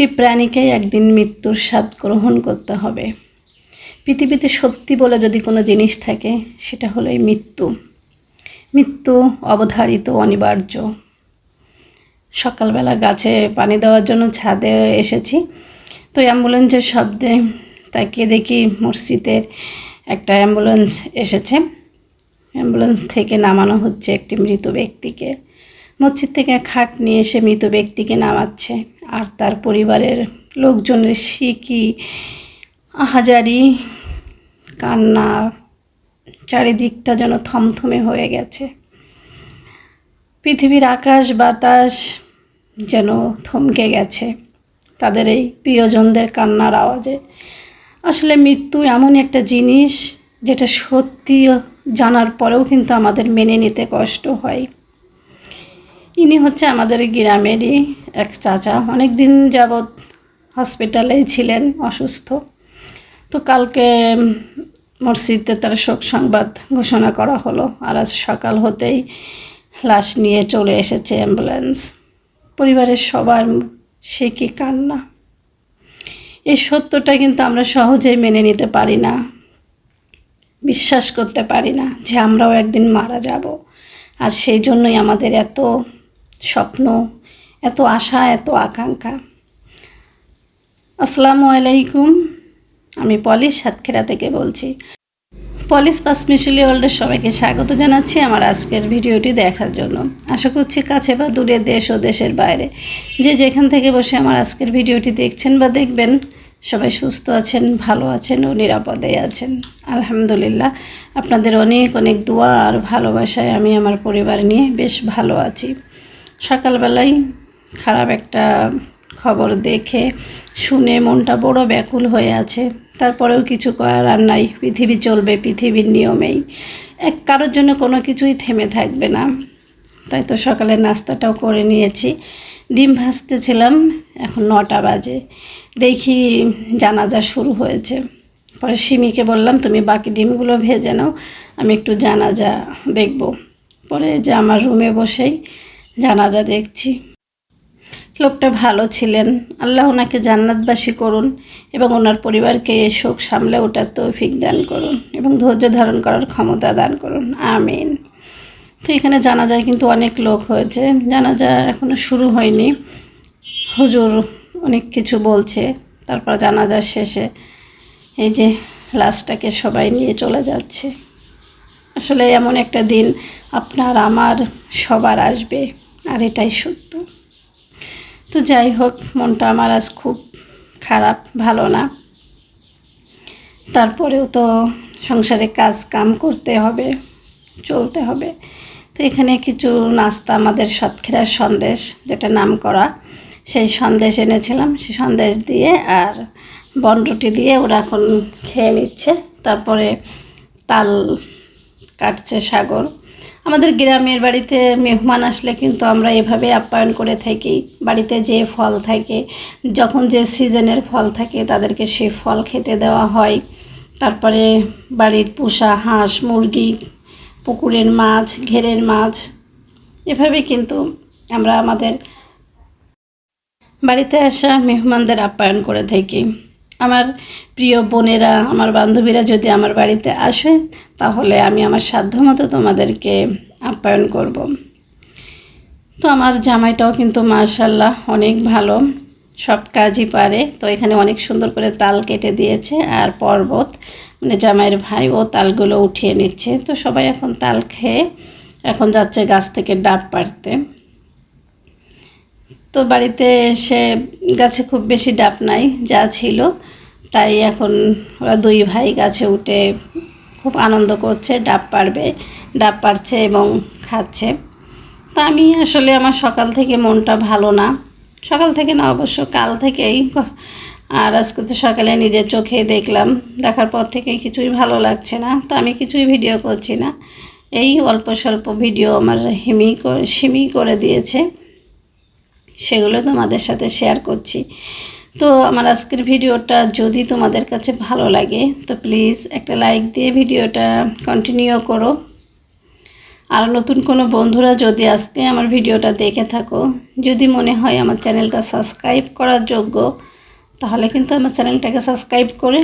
প্রতিটি প্রাণীকেই একদিন মৃত্যুর স্বাদ গ্রহণ করতে হবে। পৃথিবীতে সত্যি বলে যদি কোনো জিনিস থাকে, সেটা হলো মৃত্যু। মৃত্যু অবধারিত, অনিবার্য। সকালবেলা গাছে পানি দেওয়ার জন্য ছাদে এসেছি। তো অ্যাম্বুলেন্সের শব্দে তাকিয়ে দেখি মসজিদের একটা অ্যাম্বুলেন্স এসেছে। অ্যাম্বুলেন্স থেকে নামানো হচ্ছে একটি মৃত ব্যক্তিকে। মসজিদ থেকে খাট নিয়ে এসে মৃত ব্যক্তিকে নামাচ্ছে। আর তার পরিবারের লোকজনের শিকি আহাজারি, কান্না, চারিদিকটা যেন থমথমে হয়ে গেছে। পৃথিবীর আকাশ বাতাস যেন থমকে গেছে তাদের এই প্রিয়জনদের কান্নার আওয়াজে। আসলে মৃত্যু এমন একটা জিনিস যেটা সত্যি জানার পরেও কিন্তু আমাদের মেনে নিতে কষ্ট হয়। ইনি হচ্ছে আমাদের গ্রামেরই এক চাচা। অনেক দিন যাবৎ হসপিটালেই ছিলেন, অসুস্থ। তো কালকে মসজিদে তার শোক সংবাদ ঘোষণা করা হলো আর আজ সকাল হতেই লাশ নিয়ে চলে এসেছে অ্যাম্বুলেন্স পরিবারের সবার সে কি কান্না? এই সত্যটা কিন্তু আমরা সহজেই মেনে নিতে পারি না, বিশ্বাস করতে পারি না যে আমরাও একদিন মারা যাব। আর সেই জন্যই আমাদের এত স্বপ্ন, এত আশা, এত আকাঙ্ক্ষা। আসসালামু আলাইকুম, আমি পলিশ সাতক্ষীরা থেকে বলছি। পলিশ পাস মিশিলি ওয়ার্ল্ডের সবাইকে স্বাগত জানাচ্ছি আমার আজকের ভিডিওটি দেখার জন্য। আশা করছি কাছে বা দূরে দেশ ও দেশের বাইরে। যে যেখান থেকে বসে আমার আজকের ভিডিওটি দেখছেন বা দেখবেন, সবাই সুস্থ আছেন, ভালো আছেন ও নিরাপদে আছেন। আলহামদুলিল্লাহ, আপনাদের অনেক অনেক দোয়া আর ভালোবাসায় আমি আমার পরিবার নিয়ে বেশ ভালো আছি। সকালবেলায় খারাপ একটা খবর দেখে শুনে মনটা বড় ব্যাকুল হয়ে আছে। তারপরেও কিছু করার আর নাই। পৃথিবী চলবে, পৃথিবীর নিয়মেই। এক কারোর জন্য কোনো কিছুই থেমে থাকবে না। তাই তো সকালে নাস্তাটাও করে নিয়েছি। ডিম ভাজতেছিলাম, এখন নটা বাজে। দেখি জানাজা শুরু হয়েছে। পরে সিমিকে বললাম, তুমি বাকি ডিমগুলো ভেজে নাও, আমি একটু জানাজা দেখব। পরে যে আমার রুমে বসেই জানাজা দেখছি। লোকটা ভালো ছিলেন। আল্লাহ ওনাকে জান্নাতবাসী করুন এবং ওনার পরিবারকে এ শোক সামলে ওটার তৌফিক দান করুন এবং ধৈর্য ধারণ করার ক্ষমতা দান করুন। আমিন। তো এখানে জানা যায় কিন্তু অনেক লোক হয়েছে। জানাজা এখনও শুরু হয়নি। হুজুর অনেক কিছু বলছে। তারপর জানাজার শেষে এই যে লাশটাকে সবাই নিয়ে চলে যাচ্ছে। আসলে এমন একটা দিন আপনার, আমার, সবার আসবে। আর এটাই সত্য। তো যাই হোক, মনটা আমার আজ খুব খারাপ, ভালো না। তারপরেও তো সংসারে কাজ কাম করতে হবে, চলতে হবে। তো এখানে কিছু নাস্তা আমাদের সাতক্ষীরার সন্দেশ, যেটা নাম করা। সেই সন্দেশ এনেছিলাম, সেই সন্দেশ দিয়ে আর বনরুটি দিয়ে ওরা এখন খেয়ে নিচ্ছে। তারপরে তাল কাটছে সাগর। আমাদের গ্রামের বাড়িতে মেহমান আসলে কিন্তু আমরা এভাবে আপ্যায়ন করে থাকি। বাড়িতে যে ফল থাকে, যখন যে সিজনের ফল থাকে, তাদেরকে সে ফল খেতে দেওয়া হয়। তারপরে বাড়ির পোষা হাঁস, মুরগি, পুকুরের মাছ, ঘেরের মাছ, এভাবে কিন্তু আমরা আমাদের বাড়িতে আসা মেহমানদের আপ্যায়ন করে থাকি। আমার প্রিয় বোনেরা, আমার বান্ধবীরা যদি আমার বাড়িতে আসে তাহলে আমি আমার সাধ্যমতো তোমাদেরকে আপ্যায়ন করব। তো আমার জামাইটাও কিন্তু মাশাল্লাহ অনেক ভালো, সব কাজই পারে। তো এখানে অনেক সুন্দর করে তাল কেটে দিয়েছে আর পর্বত। মানে জামাইয়ের ভাই ও তালগুলো উঠিয়ে নিচ্ছে। তো সবাই এখন তাল খেয়ে এখন যাচ্ছে গাছ থেকে ডাব পাড়তে। তো বাড়িতে এসে গাছে খুব বেশি ডাব নাই, যা ছিল। তাই এখন ওরা দুই ভাই গাছে উঠে খুব আনন্দ করছে, ডাব পারবে, ডাব পারছে এবং খাচ্ছে। তা আমি আসলে আমার সকাল থেকে মনটা ভালো না। সকাল থেকে না, অবশ্য কাল থেকেই। আর আজকে তো সকালে নিজের চোখে দেখলাম, দেখার পর থেকে কিছুই ভালো লাগছে না। তো আমি কিছুই ভিডিও করছি না। এই অল্প স্বল্প ভিডিও আমার হিমি করে সিমি করে দিয়েছে। সেগুলো তোমাদের সাথে শেয়ার করছি। তো আমার আজকের ভিডিওটা যদি তোমাদের কাছে ভালো লাগে, তো প্লিজ একটা লাইক দিয়ে ভিডিওটা কন্টিনিউ করো। আর নতুন কোনো বন্ধুরা যদি আজকে আমার ভিডিওটা দেখে থাকো, যদি মনে হয় আমার চ্যানেলটা সাবস্ক্রাইব করার যোগ্য, তাহলে কিন্তু আমার চ্যানেলটাকে সাবস্ক্রাইব করে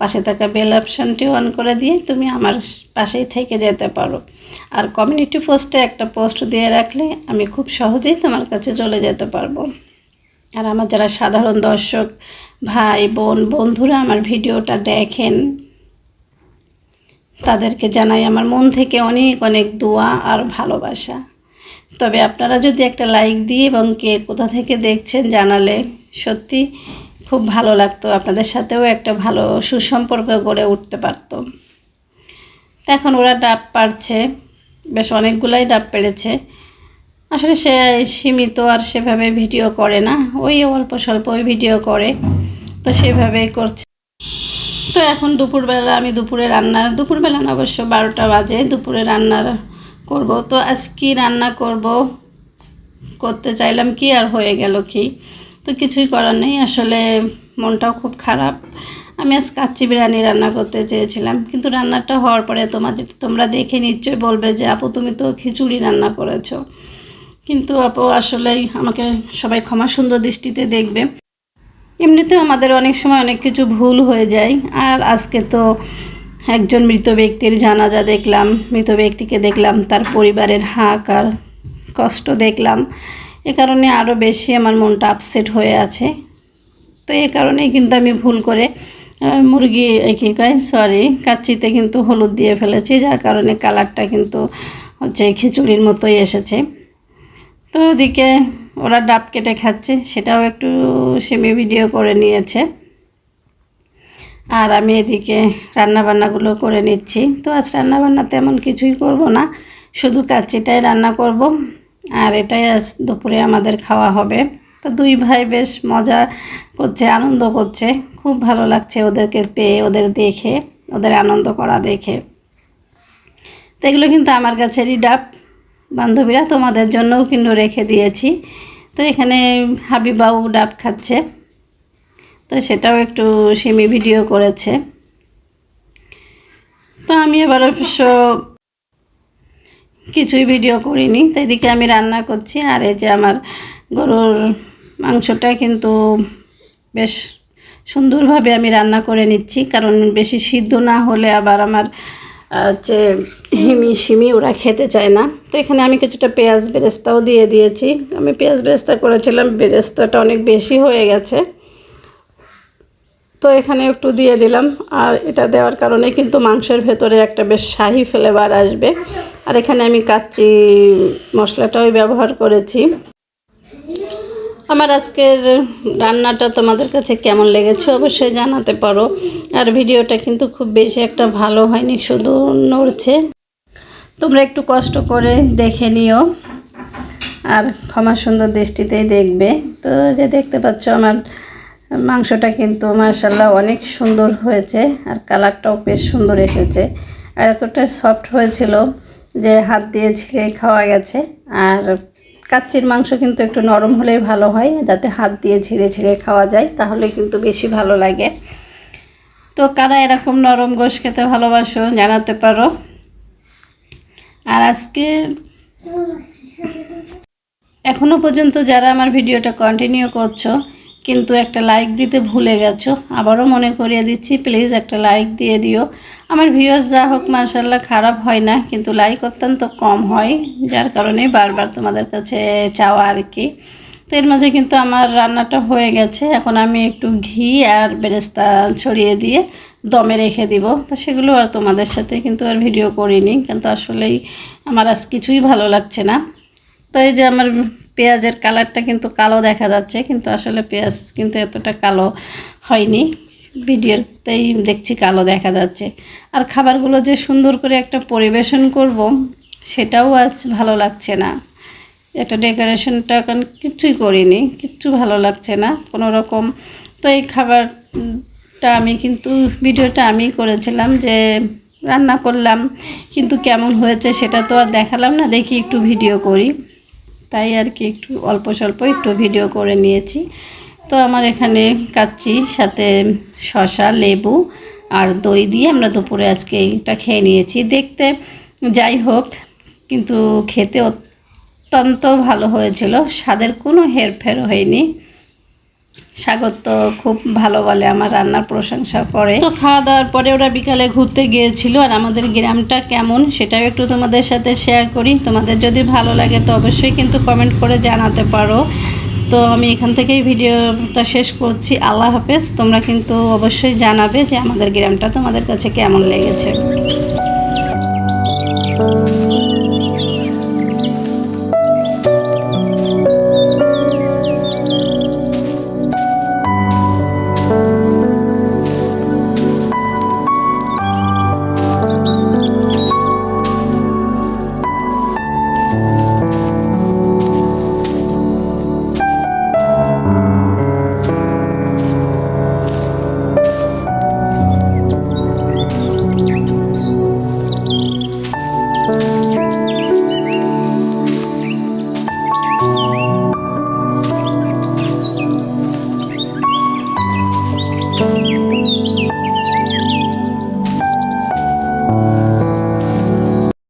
পাশে থাকা বেল অপশানটি অন করে দিয়ে তুমি আমার পাশেই থেকে যেতে পারো। আর কমিউনিটি পোস্টে একটা পোস্ট দিয়ে রাখলে আমি খুব সহজেই তোমার কাছে চলে যেতে পারব। আর আমার যারা সাধারণ দর্শক, ভাই, বোন, বন্ধুরা আমার ভিডিওটা দেখেন, তাদেরকে জানাই আমার মন থেকে অনেক অনেক দোয়া আর ভালোবাসা। তবে আপনারা যদি একটা লাইক দিয়ে এবং কে কোথা থেকে দেখছেন জানালে সত্যি খুব ভালো লাগতো, আপনাদের সাথেও একটা ভালো সুসম্পর্ক গড়ে উঠতে পারতো। তো এখন ওরা ডাব পারছে বেশ অনেকগুলাই ডাব পেরেছে আসলে সে সীমিত আর সেভাবে ভিডিও করে না। ওই অল্প স্বল্প ওই ভিডিও করে। তো সেভাবেই করছে। তো এখন দুপুরবেলা আমি দুপুরে রান্না, দুপুরবেলা না অবশ্য বারোটা বাজে, দুপুরে রান্নার করব। তো আজ কি রান্না করব, করতে চাইলাম কি আর হয়ে গেল কি? তো কিছুই করার নেই। আসলে মনটাও খুব খারাপ। আমি আজ কাচ্চি বিরিয়ানি রান্না করতে চেয়েছিলাম। কিন্তু রান্নাটা হওয়ার পরে তোমাদের, তোমরা দেখে নিশ্চয়ই বলবে যে, আপু, তুমি তো খিচুড়ি রান্না করেছ। কিন্তু আপু, আসলেই আমাকে সবাই ক্ষমা সুন্দর দৃষ্টিতে দেখবে। এমনিতেও আমাদের অনেক সময় অনেক কিছু ভুল হয়ে যায়। আর আজকে তো একজন মৃত ব্যক্তির জানাজা দেখলাম, মৃত ব্যক্তিকে দেখলাম, তার পরিবারের হাক আর কষ্ট দেখলাম। এ কারণে আরও বেশি আমার মনটা আপসেট হয়ে আছে। তো এ কারণেই কিন্তু আমি ভুল করে মুরগি কী কয় সরি কাচ্চিতে কিন্তু হলুদ দিয়ে ফেলেছি, যার কারণে কালারটা কিন্তু হচ্ছে খিচুড়ির মতোই এসেছে। তো ওদিকে ওরা ডাব কেটে খাচ্ছে, সেটাও একটু সেমি ভিডিও করে নিয়েছে। আর আমি এদিকে রান্নাবান্নাগুলো করে নিচ্ছি। তো আজ রান্নাবান্না তেমন কিছুই করব না, শুধু কাচ্চিটাই রান্না করব। আর এটাই আজ দুপুরে আমাদের খাওয়া হবে। তো দুই ভাই বেশ মজা করছে, আনন্দ করছে। খুব ভালো লাগছে ওদেরকে পেয়ে, ওদের দেখে, ওদের আনন্দ করা দেখে। তো এগুলো কিন্তু আমার কাছেরই ডাব। বান্ধবীরা তোমাদের জন্যও কিন্তু রেখে দিয়েছি। তো এখানে হাবিবাবু ডাব খাচ্ছে। তো সেটাও একটু সেমি ভিডিও করেছে। তো আমি এবার অবশ্য কিছুই ভিডিও করিনি। তো এদিকে আমি রান্না করছি, আর এই যে আমার গরুর মাংসটা কিন্তু বেশ সুন্দরভাবে আমি রান্না করে নিচ্ছি, কারণ বেশি সিদ্ধ না হলে আবার আমার হচ্ছে হিমি সিমি ওরা খেতে চায় না। তো এখানে আমি কিছুটা পেঁয়াজ বেরেস্তাও দিয়ে দিয়েছি। আমি পেঁয়াজ বেরেস্তা করেছিলাম, বেরেস্তাটা অনেক বেশি হয়ে গেছে। তো এখানে একটু দিয়ে দিলাম। আর এটা দেওয়ার কারণে কিন্তু মাংসের ভেতরে একটা বেশ শাহি ফ্লেভার আসবে। আর এখানে আমি কাচ্চি মশলাটাও ব্যবহার করেছি। আমার আজকের রান্নাটা তোমাদের কাছে কেমন লেগেছে অবশ্যই জানাতে পারো। আর ভিডিওটা কিন্তু খুব বেশি একটা ভালো হয়নি, শুধু নড়ছে। তোমরা একটু কষ্ট করে দেখে নিও। আর ক্ষমা সুন্দর দৃষ্টিতেই দেখবে। তো যে দেখতে পাচ্ছ আমার মাংসটা কিন্তু মার্শাল্লাহ অনেক সুন্দর হয়েছে, আর কালারটাও বেশ সুন্দর এসেছে। আর এতটা সফট হয়েছিল যে হাত দিয়ে ছিঁড়ে খাওয়া গেছে। আর কাচ্চির মাংস কিন্তু একটু নরম হলেই ভালো হয়, যাতে হাত দিয়ে ছিঁড়ে ছিঁড়ে খাওয়া যায়, তাহলে কিন্তু বেশি ভালো লাগে। তো কারা এরকম নরম গোশ খেতে ভালোবাসো জানাতে পারো। আর আজকে এখনও পর্যন্ত যারা আমার ভিডিওটা কন্টিনিউ করছ, কিন্তু একটা লাইক দিতে ভুলে গেছো, আবারও মনে করিয়ে দিচ্ছি প্লিজ একটা লাইক দিয়ে দিও। আমার ভিউয়ার্স যা হোক মার্শাল্লাহ খারাপ হয় না, কিন্তু লাইক অত্যন্ত কম হয়, যার কারণে বারবার তোমাদের কাছে চাওয়া আর কি। তো এর মাঝে কিন্তু আমার রান্নাটা হয়ে গেছে, এখন আমি একটু ঘি আর বেরেস্তা ছড়িয়ে দিয়ে দমে রেখে দিব। তো সেগুলো আর তোমাদের সাথে কিন্তু আর ভিডিও করিনি, কিন্তু আসলেই আমার আজ কিছুই ভালো লাগছে না। তো এই যে আমার পেঁয়াজের কালারটা কিন্তু কালো দেখা যাচ্ছে, কিন্তু আসলে পেঁয়াজ কিন্তু এতটা কালো হয়নি। ভিডিওতেই দেখছি কালো দেখা যাচ্ছে। আর খাবারগুলো যে সুন্দর করে একটা পরিবেশন করব, সেটাও আজ ভালো লাগছে না। একটা ডেকোরেশনটা এখন কিচ্ছুই করিনি, কিচ্ছু ভালো লাগছে না কোনো রকম। তো এই খাবারটা আমি কিন্তু, ভিডিওটা আমি করেছিলাম যে রান্না করলাম, কিন্তু কেমন হয়েছে সেটা তো আর দেখালাম না, দেখি একটু ভিডিও করি। তাই আর কি একটু অল্প স্বল্প একটু ভিডিও করে নিয়েছি। তো আমার এখানে কাচ্চি, সাথে শসা, লেবু আর দই দিয়ে আমরা দুপুরে আজকে এটা খেয়ে নিয়েছি। দেখতে যাই হোক, কিন্তু খেতে অত্যন্ত ভালো হয়েছিল। স্বাদের কোনো হেরফের হয়নি। সাগর তো খুব ভালো বলে আমার রান্নার প্রশংসা করে। তো খাওয়া দাওয়ার পরে ওরা বিকালে ঘুরতে গিয়েছিল আর আমাদের গ্রামটা কেমন সেটাও একটু তোমাদের সাথে শেয়ার করি। তোমাদের যদি ভালো লাগে তো অবশ্যই কিন্তু কমেন্ট করে জানাতে পারো। তো আমি এখান থেকেই ভিডিওটা শেষ করছি। আল্লাহ হাফেজ, তোমরা কিন্তু অবশ্যই জানাবে যে আমাদের গ্রামটা তোমাদের কাছে কেমন লেগেছে।